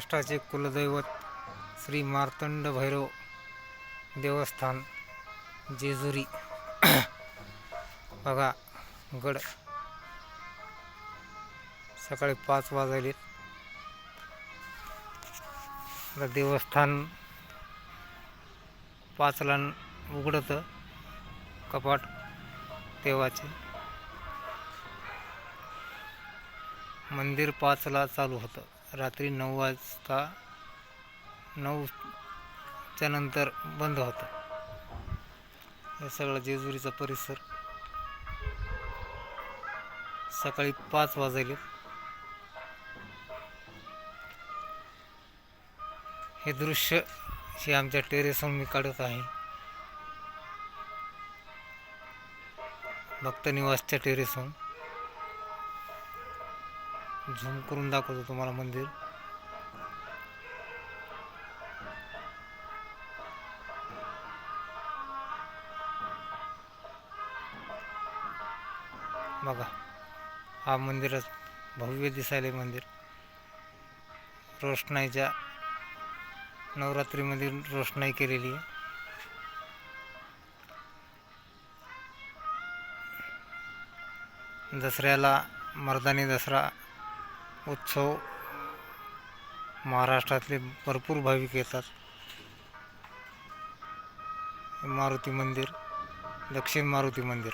महाराष्ट्राचे कुलदैवत श्री मार्तंड भैरव देवस्थान जेजुरी. बघा गड. सकाळी पाच वाजले देवस्थान पाचला उघडतं कपाट देवाचे मंदिर पाचला चालू होतं. रात्री नऊ वाजता नऊच्या नंतर बंद होतं. हे सगळं जेजुरीचा परिसर सकाळी पाच वाजले. हे दृश्य हे आमच्या टेरेसहून मी काढत आहे. भक्तनिवासच्या टेरेसहून झूम करून दाखवतो तुम्हाला मंदिर. बघा हा मंदिरच भव्य दिसायला मंदिर. रोषणाईच्या नवरात्रीमध्ये रोषणाई केलेली आहे. दसऱ्याला मर्दानी दसरा उत्सव महाराष्ट्रातले भरपूर भाविक येतात. मारुती मंदिर दक्षिण मारुती मंदिर.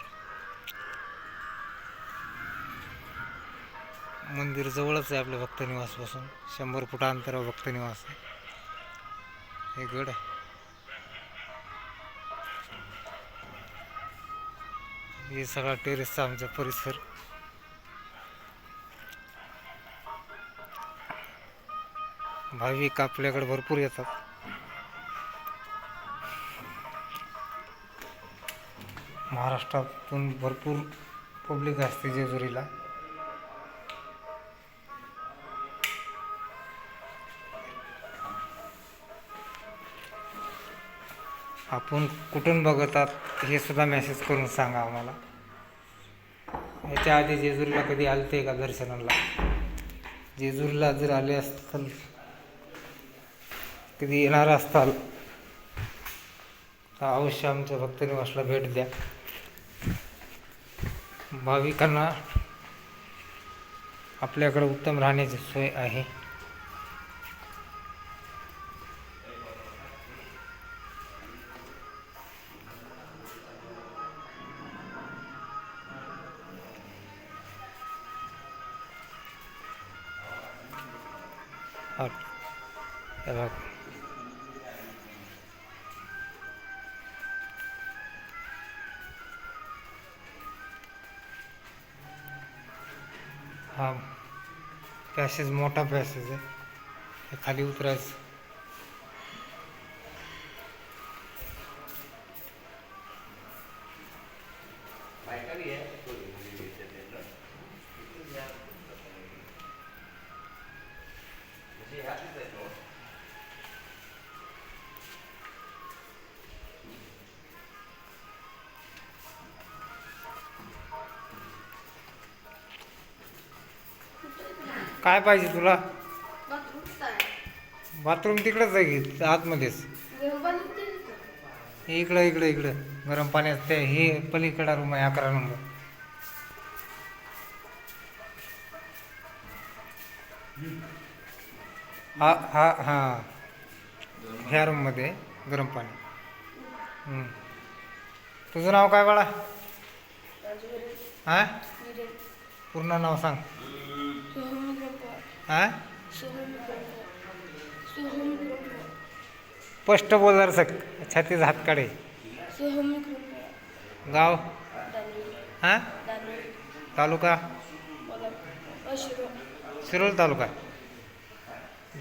मंदिर जवळच आहे आपल्या भक्तनिवासपासून. शंभर फुटा अंतरावर भक्तनिवास आहे. हे गड आहे. हे सगळा टेरेसचा आमचा परिसर. भाविक आपल्याकडे भरपूर येतात. महाराष्ट्रातून भरपूर पब्लिक असते जेजुरीला. आपण कुठून बघतात हे सुद्धा मेसेज करून सांगा आम्हाला. याच्या आधी जेजुरीला कधी आलते का दर्शनाला? जेजुरीला जर आले असतील कधी येणार असताल तर अवश्य आमच्या भक्तनिवासला भेट द्या. भाविकांना आपल्याकडे उत्तम राहण्याची सोय आहे. हा. हा पॅसेज मोठा पॅसेज आहे. खाली उतरायचं. काय पाहिजे तुला? बाथरूम तिकडंच आहे की आतमध्येच? इकडं इकडं इकडं गरम पाण्यात ते हे पलीकडा रूम आहे अकरा नंबर हा हा हा. ह्या रूममध्ये गरम पाणी. तुझं नाव काय बाळा? हा? पूर्ण नाव सांग. हा? स्पष्ट बोलणार सक छातीच हात काढे. गाव? हां? तालुका? शिरोळ तालुका.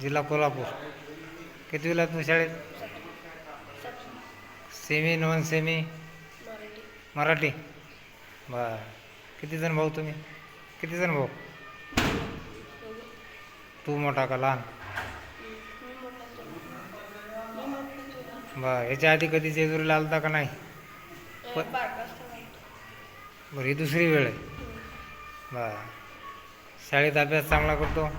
जिल्हा कोल्हापूर. किती वेळा तुम्ही शाळेत? Semi non semi? मराठी. बर. किती जण भाऊ तुम्ही? किती जण भाऊ? तू मोठा का लहान? बर याच्या आधी कधी जेजुरीला आलता का नाही? बरं ही दुसरी वेळ आहे. बर. शाळेत अभ्यास चांगला करतो?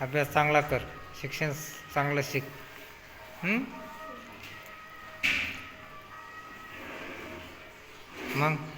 अभ्यास चांगला कर. शिक्षण चांगलं शिक? मग?